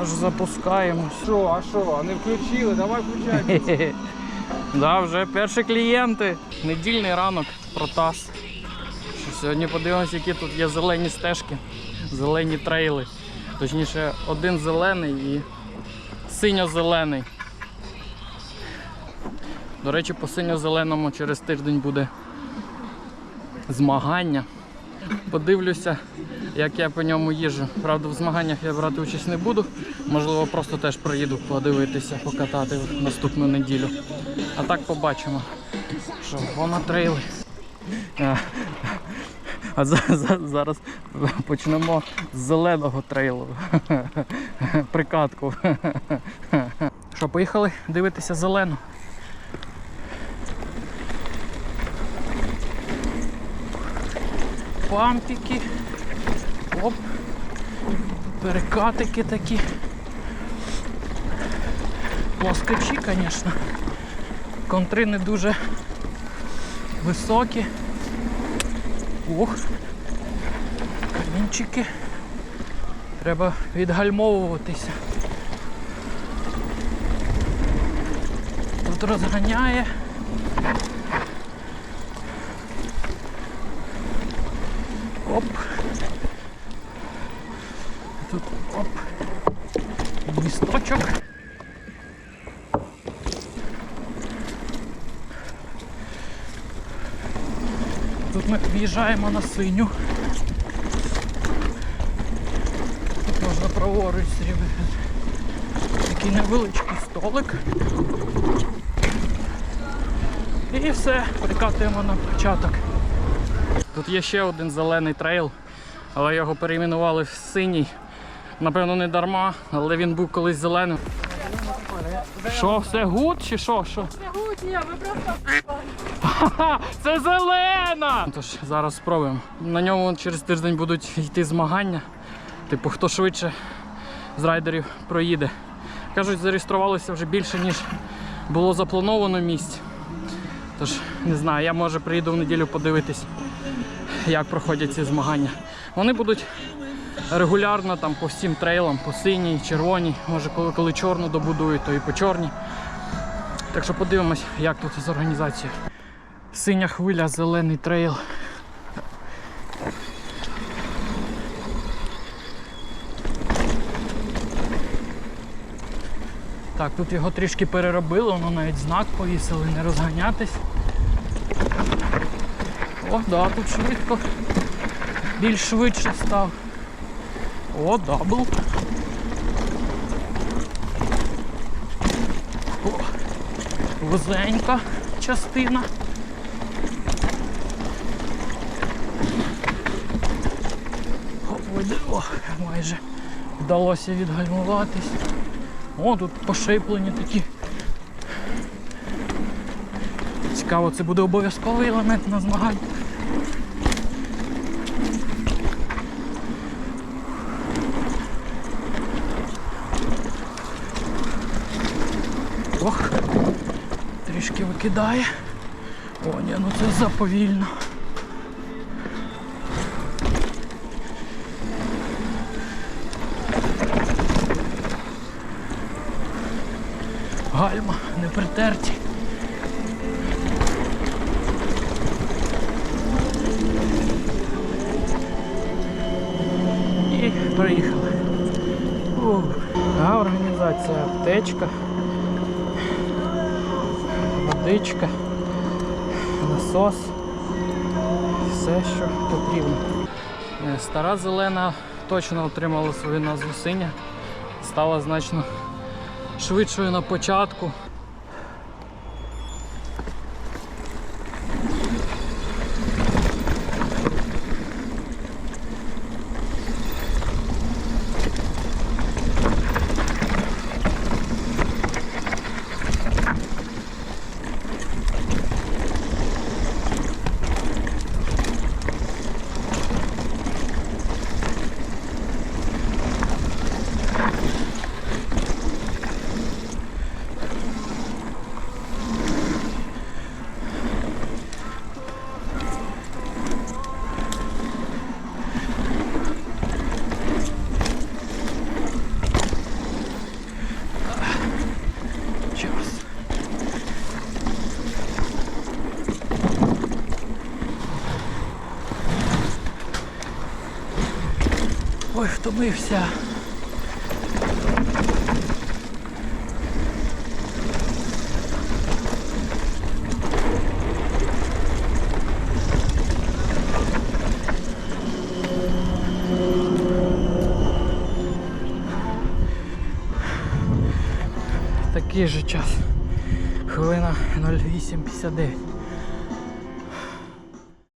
Аж запускаємось. Що, а що? Не включили? Давай включай. Да, вже перші клієнти. Недільний ранок, протас. Сьогодні подивимось, які тут є зелені стежки, зелені трейли. Точніше, один зелений і синьо-зелений. До речі, по синьо-зеленому через тиждень буде змагання. Подивлюся, як я по ньому їжджу. Правда, в змаганнях я брати участь не буду. Можливо, просто теж приїду подивитися, покатати в наступну неділю. А так побачимо. Що, вона трейли. А, а за, за, зараз почнемо з зеленого трейлу. Прикатку. Що, поїхали дивитися зелену. Пампики. Оп. Перекатики такі. Плоскочі, звісно. Контри не дуже високі. Ох. Камінчики. Треба відгальмовуватися. Тут розганяє. Оп. Тут оп. Місточок. Тут ми в'їжджаємо на синю. Тут можна праворуч зробити. Такий невеличкий столик. І все, прикатуємо на початок. Тут є ще один зелений трейл, але його перейменували в синій. Напевно, не дарма, але він був колись зеленим. Що, все гуд чи що? що? Ха-ха, це зелена! Тож зараз спробуємо. На ньому через тиждень будуть йти змагання. Типу, хто швидше з райдерів проїде. Кажуть, зареєструвалося вже більше, ніж було заплановано місць. Тож, не знаю, я може приїду в неділю подивитись, як проходять ці змагання. Вони будуть регулярно там по всім трейлам, по синій, червоній, може коли, коли чорну добудують, то і по чорній. Так що подивимось, як тут з організацією. Синя хвиля, зелений трейл. Так, тут його трішки переробили, воно навіть знак повісили, не розганятись. О, да, тут швидко. Більш швидше став. О, дабл. О, вузенька частина. О, майже вдалося відгальмуватись. О, тут пошиплені такі. Цікаво, це буде обов'язковий елемент на змагань. Ох, трішки викидає. О, ні, ну це заповільно. Гальма не притерті. Організація аптечка, водичка, насос, все, що потрібно. Е, Стара зелена точно отримала свою назву синя, стала значно швидшою на початку. Ой, втомився. Такий же час. Хвилина 08.59.